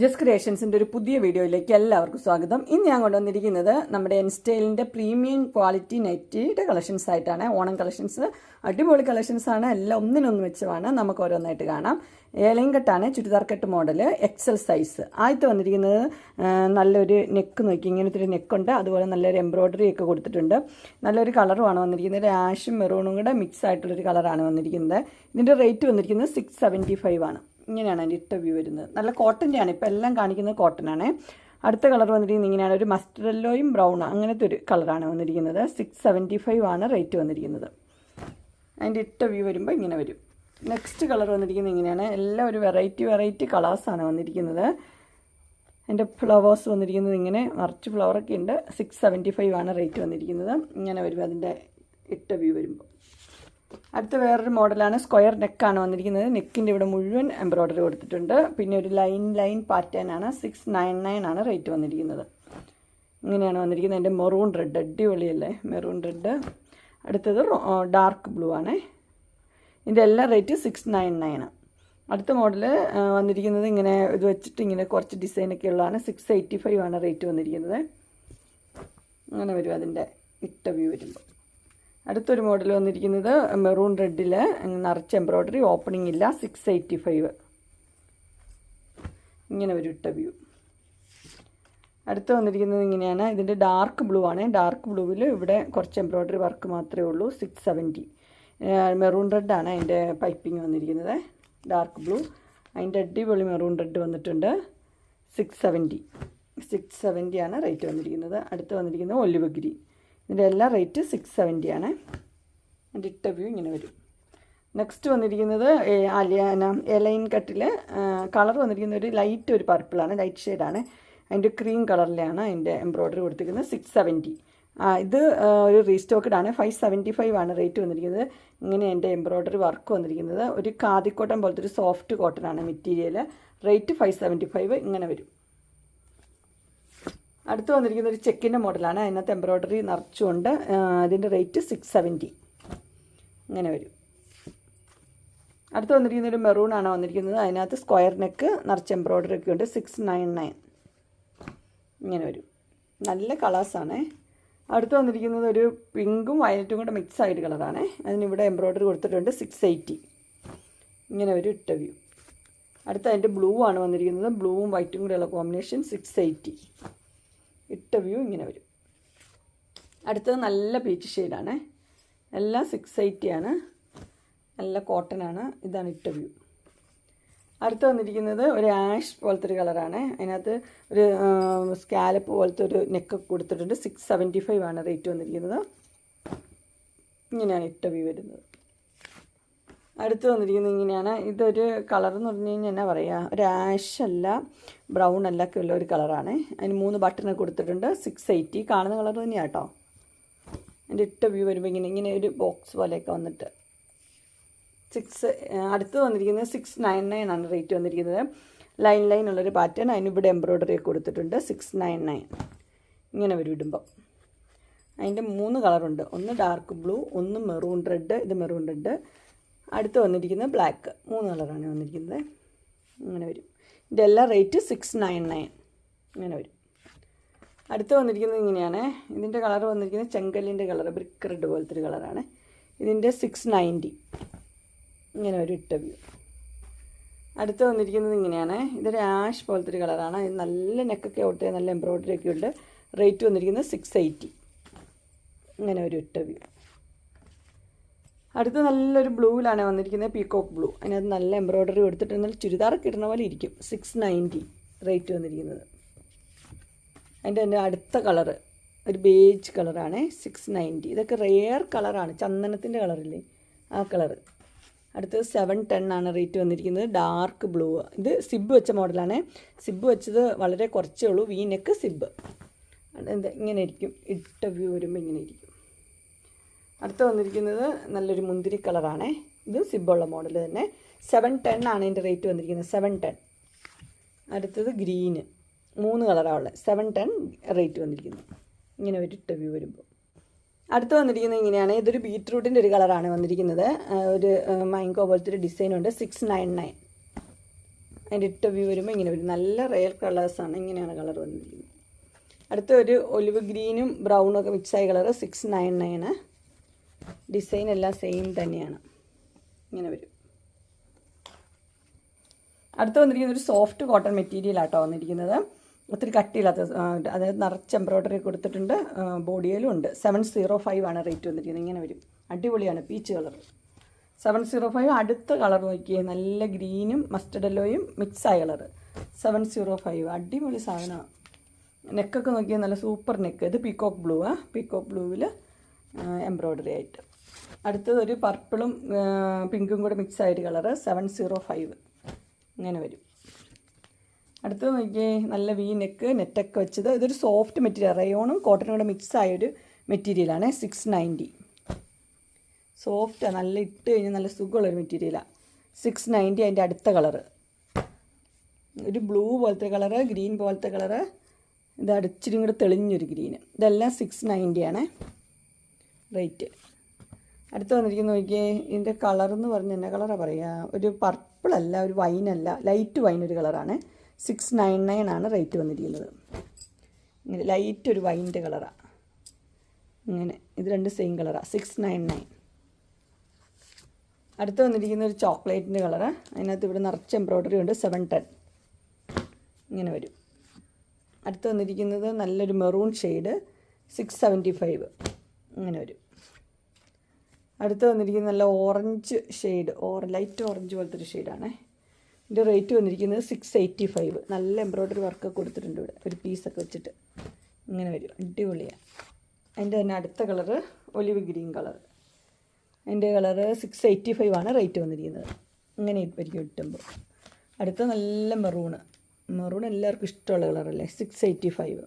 ജസ് ക്രിയേഷൻസിന്റെ ഒരു പുതിയ വീഡിയോയിലേക്ക് എല്ലാവർക്കും സ്വാഗതം. ഇന്ന് ഞാൻ കൊണ്ടുവന്നിരിക്കുന്നത് നമ്മുടെ എൻസ്റ്റൈലിന്റെ പ്രീമിയം ക്വാളിറ്റി നെറ്റിയുടെ കളക്ഷൻസ് ആയിട്ടാണ്. ഓണം കളക്ഷൻസ് അടിപൊളി കളക്ഷൻസ് ആണ്. എല്ലാം ഒന്നിനൊന്ന് വെച്ചുമാണ് നമുക്ക് ഓരോന്നായിട്ട് കാണാം. ഏലയും കെട്ടാണ്. ചുരിദാർ കെട്ട് മോഡൽ എക്സൽ സൈസ് ആദ്യത്തെ വന്നിരിക്കുന്നത് നല്ലൊരു നെക്ക് നോക്കി. ഇങ്ങനത്തെ ഒരു നെക്കുണ്ട് അതുപോലെ നല്ലൊരു എംബ്രോയ്ഡറി ഒക്കെ കൊടുത്തിട്ടുണ്ട്. നല്ലൊരു കളറുമാണ് വന്നിരിക്കുന്നത്. ആഷും മെറൂണും കൂടെ മിക്സ് ആയിട്ടുള്ളൊരു കളറാണ് വന്നിരിക്കുന്നത്. ഇതിന്റെ റേറ്റ് വന്നിരിക്കുന്നത് സിക്സ് സെവന്റി ഫൈവ് ആണ്. ഇങ്ങനെയാണ് അതിന്റെ ഇട്ട വ്യൂ വരുന്നത്. നല്ല കോട്ടന്റെ ആണ് ഇപ്പോൾ എല്ലാം കാണിക്കുന്നത് കോട്ടൺ ആണ് അടുത്ത കളർ വന്നിരിക്കുന്നത് ഇങ്ങനെയാണ്. ഒരു മസ്റ്റർലോയും ബ്രൗൺ അങ്ങനത്തെ ഒരു കളറാണ് വന്നിരിക്കുന്നത്. സിക്സ് സെവന്റി ഫൈവ് ആണ് റേറ്റ് വന്നിരിക്കുന്നത്. അതിന്റെ ഇട്ട വ്യൂ വരുമ്പോൾ ഇങ്ങനെ വരും. നെക്സ്റ്റ് കളർ വന്നിരിക്കുന്നത് ഇങ്ങനെയാണ്. എല്ലാം ഒരു വെറൈറ്റി വെറൈറ്റി കളേഴ്സാണ് വന്നിരിക്കുന്നത്. അതിന്റെ ഫ്ലവേഴ്സ് വന്നിരിക്കുന്നത് ഇങ്ങനെ. നിറച്ച് ഫ്ലവറൊക്കെ ഉണ്ട്. സിക്സ് സെവന്റി ഫൈവ് ആണ് റേറ്റ് വന്നിരിക്കുന്നത്. ഇങ്ങനെ വരും അതിന്റെ ഇട്ട വ്യൂ വരുമ്പോൾ. അടുത്ത വേറൊരു മോഡലാണ് സ്ക്വയർ നെക്കാണ് വന്നിരിക്കുന്നത്. നെക്കിന്റെ ഇവിടെ മുഴുവൻ എംബ്രോയ്ഡറി കൊടുത്തിട്ടുണ്ട്. പിന്നെ ഒരു ലൈൻ ലൈൻ പാറ്റേൺ ആണ്. സിക്സ് നയൻ നയൻ ആണ് റേറ്റ് വന്നിരിക്കുന്നത്. ഇങ്ങനെയാണ് വന്നിരിക്കുന്നത്. എന്റെ മെറൂൺ റെഡ് അടിപൊളിയല്ലേ? Maroon red. അടുത്തത് ഡാർക്ക് ബ്ലൂ ആണേ. ഇതിന്റെ എല്ലാം റേറ്റ് സിക്സ് നയൻ നയൻ അടുത്ത മോഡൽ വന്നിരിക്കുന്നത് ഇങ്ങനെ ഇത് വെച്ചിട്ട് ഇങ്ങനെ കുറച്ച് ഡിസൈനൊക്കെ ഉള്ളതാണ്. സിക്സ് എയ്റ്റി ഫൈവ് ആണ് റേറ്റ് വന്നിരിക്കുന്നത്. അങ്ങനെ വരും അതിന്റെ ഇട്ട വ്യൂ വരുമ്പോൾ അടുത്തൊരു മോഡൽ വന്നിരിക്കുന്നത് മെറൂൺ റെഡിൽ നിറച്ച് എംബ്രോയ്ഡറി ഓപ്പണിംഗ് ഇല്ല സിക്സ് എയ്റ്റി ഫൈവ് ഇങ്ങനെ ഒരു ഇട്ട വ്യൂ അടുത്ത് വന്നിരിക്കുന്നത് ഇങ്ങനെയാണ്. ഇതിന്റെ ഡാർക്ക് ബ്ലൂ ആണ്. ഡാർക്ക് ബ്ലൂവിൽ ഇവിടെ കുറച്ച് എംബ്രോയ്ഡറി വർക്ക് മാത്രമേ ഉള്ളൂ. സിക്സ് സെവന്റി മെറൂൺ റെഡാണ് അതിന്റെ പൈപ്പിംഗ് വന്നിരിക്കുന്നത്. ഡാർക്ക് ബ്ലൂ അതിന്റെ അടിപൊളി മെറൂൺ റെഡ് വന്നിട്ടുണ്ട്. സിക്സ് സെവന്റി സിക്സ് സെവന്റിയാണ് റേറ്റ് വന്നിരിക്കുന്നത്. അടുത്ത് വന്നിരിക്കുന്നത് ഒലിവ് ഗ്രീൻ. ഇതിന്റെ എല്ലാ റേറ്റ് സിക്സ് സെവന്റി ആണ്. അതിന്റെ ഇട്ട വ്യൂ ഇങ്ങനെ വരും. നെക്സ്റ്റ് വന്നിരിക്കുന്നത് അലിയാന എലൈൻ കട്ടിൽ കളർ വന്നിരിക്കുന്ന ഒരു ലൈറ്റ് ഒരു പർപ്പിളാണ് ലൈറ്റ് ഷെയ്ഡാണ് അതിന്റെ ക്രീം കളറിലാണ് അതിന്റെ എംബ്രോയ്ഡറി കൊടുത്തിരിക്കുന്നത് സിക്സ് സെവന്റി ഇത് ഒരു റീസ്റ്റോക്കഡ് ആണ് ഫൈവ് സെവന്റി ഫൈവ് ആണ് റേറ്റ് വന്നിരിക്കുന്നത്. ഇങ്ങനെ എന്റെ എംബ്രോയ്ഡറി വർക്ക് വന്നിരിക്കുന്നത്. ഒരു കാതിക്കോട്ടം പോലത്തെ ഒരു സോഫ്റ്റ് കോട്ടൺ ആണ് material rate five seventy five ഇങ്ങനെ വരും. അടുത്ത് വന്നിരിക്കുന്ന ഒരു ചെക്കിന്റെ മോഡലാണ്. അതിനകത്ത് എംബ്രോയ്ഡറി നിറച്ചുകൊണ്ട് അതിന്റെ റേറ്റ് സിക്സ് സെവന്റി ഇങ്ങനെ വരും. അടുത്ത് വന്നിരിക്കുന്ന ഒരു മെറൂൺ ആണ് വന്നിരിക്കുന്നത്. അതിനകത്ത് സ്ക്വയർ നെക്ക് നിറച്ച് എംബ്രോയ്ഡറി ഒക്കെ ഉണ്ട്. സിക്സ് നയൻ നയൻ ഇങ്ങനെ വരും. നല്ല കളേഴ്സാണ് അടുത്ത് വന്നിരിക്കുന്നത് ഒരു പിങ്കും വയലറ്റും കൂടെ മിക്സ് ആയിട്ട് കളറാണ് അതിനിവിടെ എംബ്രോയ്ഡറി കൊടുത്തിട്ടുണ്ട് സിക്സ് എയ്റ്റി ഇങ്ങനെ ഒരു ഇട്ട വ്യൂ അടുത്ത അതിന്റെ ബ്ലൂ ആണ് വന്നിരിക്കുന്നത്. ബ്ലൂവും വൈറ്റും കൂടെയുള്ള കോമ്പിനേഷൻ സിക്സ് എയ്റ്റി ഇട്ട വ്യൂ ഇങ്ങനെ വരും. അടുത്തത് നല്ല പീച്ച് ഷെയ്ഡാണ്. എല്ലാം സിക്സ് എയ്റ്റി ആണ് നല്ല കോട്ടൺ ആണ് ഇതാണ് ഇട്ട വ്യൂ. അടുത്ത് വന്നിരിക്കുന്നത് ഒരു ആഷ് പോലത്തെ ഒരു കളറാണ്. അതിനകത്ത് ഒരു സ്കാലപ്പ് പോലത്തെ ഒരു നെക്ക് കൊടുത്തിട്ടുണ്ട്. സിക്സ് സെവന്റി ഫൈവ് ആണ് റേറ്റ് വന്നിരിക്കുന്നത്. ഇങ്ങനെയാണ് ഇട്ട വ്യൂ വരുന്നത്. അടുത്ത് വന്നിരിക്കുന്നത് ഇങ്ങനെയാണ്. ഇതൊരു കളർ എന്ന് പറഞ്ഞു കഴിഞ്ഞാൽ എന്നാ പറയുക ഒരു ആഷ് അല്ല ബ്രൗൺ അല്ല ഒക്കെ ഉള്ള ഒരു കളറാണ് അതിന് മൂന്ന് ബട്ടൺ കൊടുത്തിട്ടുണ്ട്. സിക്സ് എയ്റ്റി കാണുന്ന കളർ തന്നെയാണ് കേട്ടോ അതിന്റെ ഇട്ട വ്യൂ വരുമ്പോൾ ഇങ്ങനെ ഇങ്ങനെ ഒരു ബോക്സ് പോലെയൊക്കെ വന്നിട്ട്. സിക്സ് അടുത്ത് വന്നിരിക്കുന്നത് സിക്സ് നയൻ നയൻ ആണ് റേറ്റ് വന്നിരിക്കുന്നത്. ലൈൻ ലൈൻ ഉള്ളൊരു പാറ്റേൺ അതിന് ഇവിടെ എംബ്രോയ്ഡറി ഒക്കെ കൊടുത്തിട്ടുണ്ട്. സിക്സ് നയൻ നയൻ ഇങ്ങനെ വരും ഇടുമ്പോൾ അതിന്റെ മൂന്ന് കളറുണ്ട് ഒന്ന് ഡാർക്ക് ബ്ലൂ ഒന്ന് മെറൂൺ റെഡ് ഇത് മെറൂൺ റെഡ് അടുത്ത് വന്നിരിക്കുന്നത് ബ്ലാക്ക് മൂന്ന് കളറാണ് വന്നിരിക്കുന്നത്. അങ്ങനെ വരും. ഇതിന്റെ എല്ലാ റേറ്റ് സിക്സ് നയൻ നയൻ അങ്ങനെ വരും. അടുത്ത് വന്നിരിക്കുന്നത് ഇങ്ങനെയാണ്. ഇതിന്റെ കളർ വന്നിരിക്കുന്നത് ചെങ്കല്ലിന്റെ കളർ ബ്രിക്ക് റെഡ് പോലത്തെ ഒരു കളറാണ് ഇതിന്റെ സിക്സ് നയന്റി ഇങ്ങനെ ഒരു ഇട്ട വ്യൂ അടുത്ത് വന്നിരിക്കുന്നത് ഇങ്ങനെയാണ്. ഇതൊരു ആഷ് പോലത്തെ ഒരു കളറാണ് ഇത് നല്ല നെക്കൊക്കെ ഓട്ടേ നല്ല എംബ്രോയ്ഡറി ഒക്കെ ഉണ്ട് റേറ്റ് വന്നിരിക്കുന്നത് സിക്സ് എയ്റ്റി ഇങ്ങനെ ഒരു ഇട്ട വ്യൂ അടുത്ത് നല്ലൊരു ബ്ലൂവിലാണ് വന്നിരിക്കുന്നത് പീകോക്ക് ബ്ലൂ അതിനകത്ത് നല്ല എംബ്രോയ്ഡറി കൊടുത്തിട്ട് നല്ല ചുരിദാറൊക്കെ പോലെ ഇരിക്കും. സിക്സ് നയന്റി റേറ്റ് വന്നിരിക്കുന്നത്. അതിന്റെ എന്റെ അടുത്ത കളറ് ഒരു ബേജ് കളറാണ് സിക്സ് നയന്റി ഇതൊക്കെ റെയർ കളറാണ് ചന്ദനത്തിന്റെ കളറില്ലേ ആ കളറ് അടുത്തത് സെവൻ ടെൻ ആണ് റേറ്റ് വന്നിരിക്കുന്നത്. ഡാർക്ക് ബ്ലൂ ഇത് സിബ് വെച്ച മോഡലാണ് സിബ് വെച്ചത് വളരെ കുറച്ചേ ഉള്ളൂ. V neck neck zip. എന്താ ഇങ്ങനെ ഇരിക്കും. ഇട്ട വ്യൂ വരുമ്പോൾ ഇങ്ങനെ ഇരിക്കും. അടുത്ത് വന്നിരിക്കുന്നത് നല്ലൊരു മുന്തിരി കളറാണ്. ഇത് സിബുള്ള മോഡൽ തന്നെ. സെവൻ ടെൻ ആണ് ഇതിന്റെ റേറ്റ് വന്നിരിക്കുന്നത്. സെവൻ ടെൻ അടുത്തത് ഗ്രീന് മൂന്ന് കളറാണ് ഉള്ളത്. സെവൻ ടെൻ റേറ്റ് വന്നിരിക്കുന്നത് ഇങ്ങനെ ഒരു ഇട്ട വ്യൂ വരുമ്പോൾ. അടുത്ത് വന്നിരിക്കുന്നത് ഇങ്ങനെയാണ്. ഇതൊരു ബീറ്റ്റൂട്ടിന്റെ ഒരു കളറാണ് വന്നിരിക്കുന്നത്. ഒരു മൈങ്കോ പോലത്തെ ഒരു ഡിസൈൻ ഉണ്ട്. സിക്സ് നയൻ നയൻ അതിന്റെ ഇട്ട വ്യൂ വരുമ്പോൾ ഇങ്ങനെ വരും. നല്ല റെയർ കളേഴ്സാണ് ഇങ്ങനെയാണ് കളർ വന്നിരിക്കുന്നത്. അടുത്ത ഒരു ഒലിവ് ഗ്രീനും ബ്രൗണും ഒക്കെ മിക്സായ colour six nine nine design എല്ലാം സെയിം തന്നെയാണ്. ഇങ്ങനെ വരും. അടുത്ത് വന്നിരിക്കുന്നത് ഒരു സോഫ്റ്റ് കോട്ടൺ മെറ്റീരിയൽ ആട്ടോ വന്നിരിക്കുന്നത്. ഒത്തിരി കട്ടിയില്ലാത്ത അതായത് നിറച്ച് എംബ്രോയിഡറി കൊടുത്തിട്ടുണ്ട്. ബോഡിയിലും ഉണ്ട്. സെവൻ സീറോ ഫൈവ് ആണ് റേറ്റ് വന്നിരിക്കുന്നത്. ഇങ്ങനെ വരും. അടിപൊളിയാണ് peach colour seven zero five അടുത്ത കളർ നോക്കിയേ നല്ല ഗ്രീനും മസ്റ്റർഡ് മിക്സ് മിക്സായ കളർ സെവൻ സീറോ ഫൈവ് അടിപൊളി സാധനമാണ്. നെക്കൊക്കെ നോക്കിയാൽ നല്ല സൂപ്പർ നെക്ക് ഇത് പീക്കോക്ക് ബ്ലൂ ആ. പീക്കോക്ക് ബ്ലൂവിൽ എംബ്രോയ്ഡറി ആയിട്ട്. അടുത്തത് ഒരു പർപ്പിളും പിങ്കും കൂടെ മിക്സ് ആയിട്ട് കളറ് സെവൻ സീറോ ഫൈവ് ഇങ്ങനെ വരും. അടുത്തത് നോക്കിയേ നല്ല വി നെക്ക് നെറ്റൊക്കെ വെച്ചത്. ഇതൊരു സോഫ്റ്റ് മെറ്റീരിയൽ റയോണും കോട്ടനും കൂടെ മിക്സ് ആയൊരു മെറ്റീരിയലാണ് സിക്സ് നയന്റി സോഫ്റ്റാണ് നല്ല ഇട്ട് കഴിഞ്ഞാൽ നല്ല സുഖമുള്ളൊരു മെറ്റീരിയലാണ് സിക്സ് നയന്റി അതിന്റെ അടുത്ത കളറ് ഒരു ബ്ലൂ പോലത്തെ കളറ് ഗ്രീൻ പോലത്തെ കളറ് ഇത് അടിച്ചിരി കൂടെ തെളിഞ്ഞൊരു ഗ്രീന് ഇതെല്ലാം സിക്സ് നയന്റി ആണ്. റേറ്റ് അടുത്ത് വന്നിരിക്കുന്ന നോക്കിയേ. ഇതിന്റെ കളർ എന്ന് പറഞ്ഞാൽ എന്നാ കളറാണ് പറയുക? ഒരു പർപ്പിളല്ല ഒരു വൈനല്ല ലൈറ്റ് വൈൻ ഒരു കളറാണ് സിക്സ് നയൻ നയൻ ആണ് റേറ്റ് വന്നിരിക്കുന്നത്. ഇങ്ങനെ ലൈറ്റ് ഒരു വൈന്റെ കളറാണ് ഇങ്ങനെ ഇത് രണ്ട് സെയിം കളറാണ് സിക്സ് നയൻ നയൻ അടുത്ത് വന്നിരിക്കുന്ന ഒരു ചോക്ലേറ്റിന്റെ കളറ് അതിനകത്ത് ഇവിടെ നിറച്ച് എംബ്രോയ്ഡറി ഉണ്ട് സെവൻ ടെൻ ഇങ്ങനെ വരും. അടുത്ത് വന്നിരിക്കുന്നത് നല്ലൊരു maroon shade six seventy five ഇങ്ങനെ വരും. അടുത്ത് വന്നിരിക്കുന്ന നല്ല orange shade or light orange പോലത്തെ ഒരു ഷെയ്ഡാണ്. ഇതിന്റെ റേറ്റ് വന്നിരിക്കുന്നത് സിക്സ് എയ്റ്റി ഫൈവ് നല്ല എംബ്രോയ്ഡറി വർക്ക് കൊടുത്തിട്ടുണ്ട് ഇവിടെ. ഒരു പീസൊക്കെ വെച്ചിട്ട്. ഇങ്ങനെ വരും. അടിപൊളിയാണ് അതിന്റെ തന്നെ അടുത്ത കളറ് ഒലിവ് ഗ്രീൻ കളർ അതിന്റെ കളറ് സിക്സ് എയ്റ്റി ഫൈവ് ആണ് റേറ്റ് വന്നിരിക്കുന്നത്. ഇങ്ങനെ ആയിരിക്കും കിട്ടുമ്പോൾ. അടുത്ത നല്ല മെറൂണ് മെറൂൺ എല്ലാവർക്കും ഇഷ്ടമുള്ള കളറല്ലേ സിക്സ് എയ്റ്റി ഫൈവ്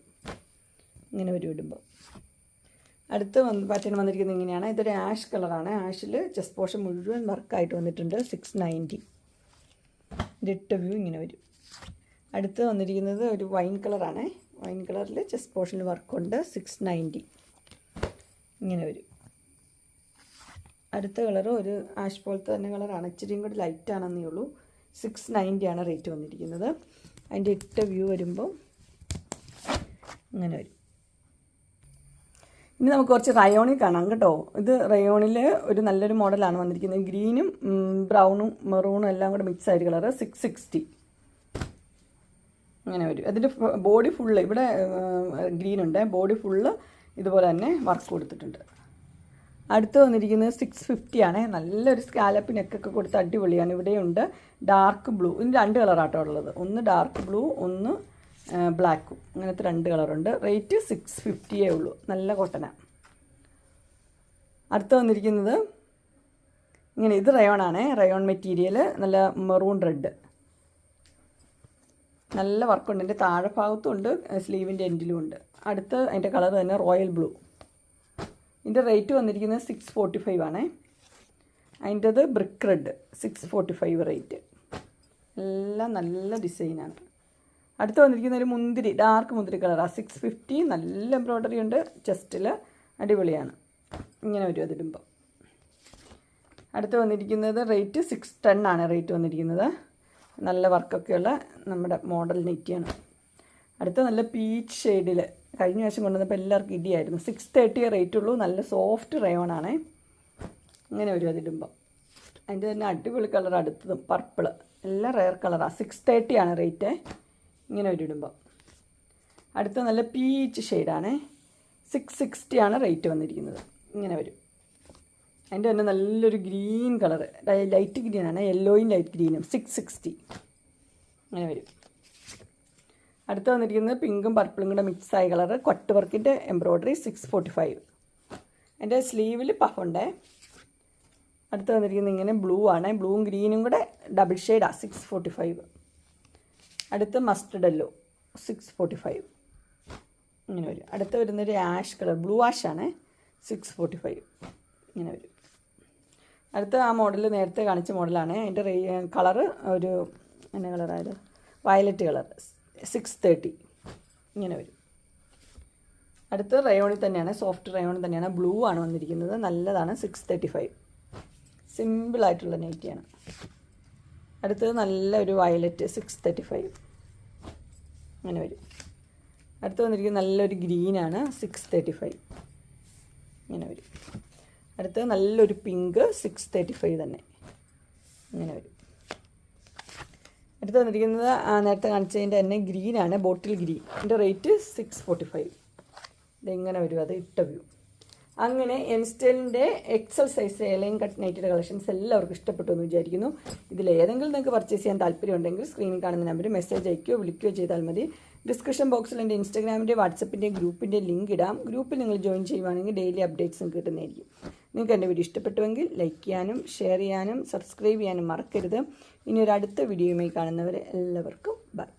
ഇങ്ങനെ വരും ഇടുമ്പോൾ. അടുത്ത് വന്ന് പാറ്റേൺ വന്നിരിക്കുന്നത് ഇങ്ങനെയാണ്. ഇതൊരു ആഷ് കളറാണ് ആഷിൽ ചെസ് പോഷൻ മുഴുവൻ വർക്കായിട്ട് വന്നിട്ടുണ്ട്. സിക്സ് നയന്റി ഇട്ട വ്യൂ ഇങ്ങനെ വരും. അടുത്ത് വന്നിരിക്കുന്നത് ഒരു വൈൻ കളറാണ് വൈൻ കളറിൽ ചെസ് പോർഷനിൽ വർക്കുണ്ട് സിക്സ് നയന്റി ഇങ്ങനെ വരും. അടുത്ത കളർ ഒരു ആഷ് പോലത്തെ തന്നെ കളറാണ് ഇച്ചിരിയും കൂടി ലൈറ്റ് ആണെന്നേ ഉള്ളൂ. സിക്സ് നയന്റി ആണ് റേറ്റ് വന്നിരിക്കുന്നത്. അതിന്റെ ഇട്ട വ്യൂ വരുമ്പോൾ അങ്ങനെ വരും. ഇനി നമുക്ക് കുറച്ച് റയോണിൽ കാണാം കേട്ടോ. ഇത് റയോണിൽ ഒരു നല്ലൊരു മോഡലാണ് വന്നിരിക്കുന്നത്. ഗ്രീനും ബ്രൗണും മെറൂണും എല്ലാം കൂടെ മിക്സ് ആയിട്ട് കളറ് സിക്സ് സിക്സ്റ്റി അങ്ങനെ വരും. അതിന്റെ ബോഡി ഫുള്ള് ഇവിടെ ഗ്രീൻ ഉണ്ട്. ബോഡി ഫുള്ള് ഇതുപോലെ തന്നെ വർക്ക് കൊടുത്തിട്ടുണ്ട്. അടുത്ത് വന്നിരിക്കുന്നത് സിക്സ് ഫിഫ്റ്റി ആണ്. നല്ലൊരു സ്കാലപ്പ് നെക്കൊക്കെ കൊടുത്ത് അടിപൊളിയാണ്. ഇവിടെയുണ്ട് ഡാർക്ക് ബ്ലൂ ഇതിന് രണ്ട് കളറാട്ടോ ഉള്ളത്. ഒന്ന് ഡാർക്ക് ബ്ലൂ ഒന്ന് ബ്ലാക്കും അങ്ങനത്തെ രണ്ട് കളറുണ്ട് റേറ്റ് സിക്സ് ഫിഫ്റ്റിയേ ഉള്ളൂ. നല്ല കോട്ടനാണ് അടുത്ത് വന്നിരിക്കുന്നത് ഇങ്ങനെ ഇത് റയോണാണ് റയോൺ മെറ്റീരിയൽ നല്ല മെറൂൺ റെഡ് നല്ല വർക്കുണ്ട് എന്റെ താഴെ ഭാഗത്തും ഉണ്ട് സ്ലീവിന്റെ എൻഡിലും ഉണ്ട്. അടുത്ത് അതിന്റെ കളർ തന്നെ റോയൽ ബ്ലൂ ഇതിന്റെ റേറ്റ് വന്നിരിക്കുന്നത് സിക്സ് ഫോർട്ടി ഫൈവ് ആണേ. അതിന്റെത് brick red six forty five rate എല്ലാം നല്ല ഡിസൈനാണ് അടുത്ത് വന്നിരിക്കുന്ന ഒരു മുന്തിരി ഡാർക്ക് മുന്തിരി കളറാണ് സിക്സ് ഫിഫ്റ്റി നല്ല എംബ്രോയ്ഡറി ഉണ്ട്. ചെസ്റ്റിൽ അടിപൊളിയാണ്. ഇങ്ങനെ വരും അതിടുമ്പോൾ അടുത്ത് വന്നിരിക്കുന്നത് റേറ്റ് സിക്സ് ടെൻ ആണ് റേറ്റ് വന്നിരിക്കുന്നത്. നല്ല വർക്കൊക്കെയുള്ള നമ്മുടെ മോഡൽ നെറ്റിയാണ് അടുത്ത നല്ല പീച്ച് ഷെയ്ഡിൽ കഴിഞ്ഞ പ്രാവശ്യം കൊണ്ടുവന്നപ്പോൾ എല്ലാവർക്കും ഇടിയായിരുന്നു. സിക്സ് തേർട്ടിയേ റേറ്റ് ഉള്ളൂ. നല്ല സോഫ്റ്റ് റയോൺ ഇങ്ങനെ വരും അതിടുമ്പോൾ അതിന്റെ തന്നെ അടിപൊളി കളർ അടുത്തതും പർപ്പിൾ എല്ലാം റെയർ കളറാണ് സിക്സ് തേർട്ടിയാണ് റേറ്റ് ഇങ്ങനെ ഒരു ഇടുമ്പോൾ അടുത്ത നല്ല പീച്ച് ഷെയ്ഡാണ് സിക്സ് സിക്സ്റ്റി ആണ് റേറ്റ് വന്നിരിക്കുന്നത്. ഇങ്ങനെ വരും. അതിന്റെ തന്നെ നല്ലൊരു ഗ്രീൻ കളർ ലൈറ്റ് ഗ്രീനാണ് യെല്ലോയും ലൈറ്റ് ഗ്രീനും സിക്സ് സിക്സ്റ്റി അങ്ങനെ വരും. അടുത്ത് വന്നിരിക്കുന്നത് പിങ്കും പർപ്പിളും കൂടെ മിക്സ് ആയ കളർ കൊട്ട് വർക്കിന്റെ എംബ്രോയ്ഡറി സിക്സ് ഫോർട്ടി ഫൈവ് എന്റെ സ്ലീവിൽ പഫുണ്ടേ അടുത്ത് വന്നിരിക്കുന്നത് ഇങ്ങനെ ബ്ലൂ ആണ്. ബ്ലൂവും ഗ്രീനും കൂടെ ഡബിൾ ഷെയ്ഡാണ് സിക്സ് ഫോർട്ടി ഫൈവ് അടുത്ത് mustard yellow six forty five ഇങ്ങനെ വരും. അടുത്ത വരുന്നൊരു ആഷ് കളർ ബ്ലൂ ആഷ് ആണ് സിക്സ് ഫോർട്ടി ഫൈവ് ഇങ്ങനെ വരും. അടുത്ത ആ മോഡൽ നേരത്തെ കാണിച്ച മോഡലാണ് അതിന്റെ റേ കളറ് ഒരു എന്നാ കളറായത് വയലറ്റ് കളർ സിക്സ് തേർട്ടി ഇങ്ങനെ വരും. അടുത്ത റയോണിൽ തന്നെയാണ് സോഫ്റ്റ് റയോണിൽ തന്നെയാണ്. ബ്ലൂ ആണ് വന്നിരിക്കുന്നത്. നല്ലതാണ് സിക്സ് തേർട്ടി ഫൈവ് സിമ്പിളായിട്ടുള്ള നൈറ്റിയാണ് അടുത്തത് നല്ലൊരു വയലറ്റ് സിക്സ് തേർട്ടി ഫൈവ് അങ്ങനെ വരും. അടുത്ത് വന്നിരിക്കുന്നത് നല്ലൊരു ഗ്രീനാണ് സിക്സ് തേർട്ടി ഫൈവ് ഇങ്ങനെ വരും. അടുത്തത് നല്ലൊരു പിങ്ക് സിക്സ് തേർട്ടി ഫൈവ് തന്നെ. ഇങ്ങനെ വരും. അടുത്ത് വന്നിരിക്കുന്നത് നേരത്തെ കാണിച്ചതിന്റെ തന്നെ ഗ്രീനാണ് ബോട്ടിൽ ഗ്രീൻ. ഇതിന്റെ റേറ്റ് സിക്സ് ഫോർട്ടി ഫൈവ് ഇതെങ്ങനെ വരും? അത് ഇട്ട വ്യൂ അങ്ങനെ എൻസ്റ്റലിന്റെ XL size A line cut നൈറ്റിയുടെ collections എല്ലാവർക്കും ഇഷ്ടപ്പെട്ടു എന്ന് വിചാരിക്കുന്നു. ഇതിൽ ഏതെങ്കിലും നിങ്ങൾക്ക് പർച്ചേസ് ചെയ്യാൻ താല്പര്യമുണ്ടെങ്കിൽ സ്ക്രീനിൽ കാണുന്ന നമ്പർ മെസ്സേജ് അയക്കുകയോ വിളിക്കുകയോ ചെയ്താൽ മതി. ഡിസ്ക്രിപ്ഷൻ ബോക്സിൽ എന്റെ ഇൻസ്റ്റാഗ്രാമിന്റെ വാട്സപ്പിന്റെ ഗ്രൂപ്പിന്റെ ലിങ്ക് ഇടാം. ഗ്രൂപ്പിൽ നിങ്ങൾ ജോയിൻ ചെയ്യുവാണെങ്കിൽ ഡെയിലി അപ്ഡേറ്റ്സും കിട്ടുന്നതായിരിക്കും. നിങ്ങൾക്ക് എന്റെ വീഡിയോ ഇഷ്ടപ്പെട്ടുവെങ്കിൽ ലൈക്ക് ചെയ്യാനും ഷെയർ ചെയ്യാനും സബ്സ്ക്രൈബ് ചെയ്യാനും മറക്കരുത്. ഇനി ഒരു അടുത്ത വീഡിയോയുമായി കാണുന്നവരെ എല്ലാവർക്കും ബൈ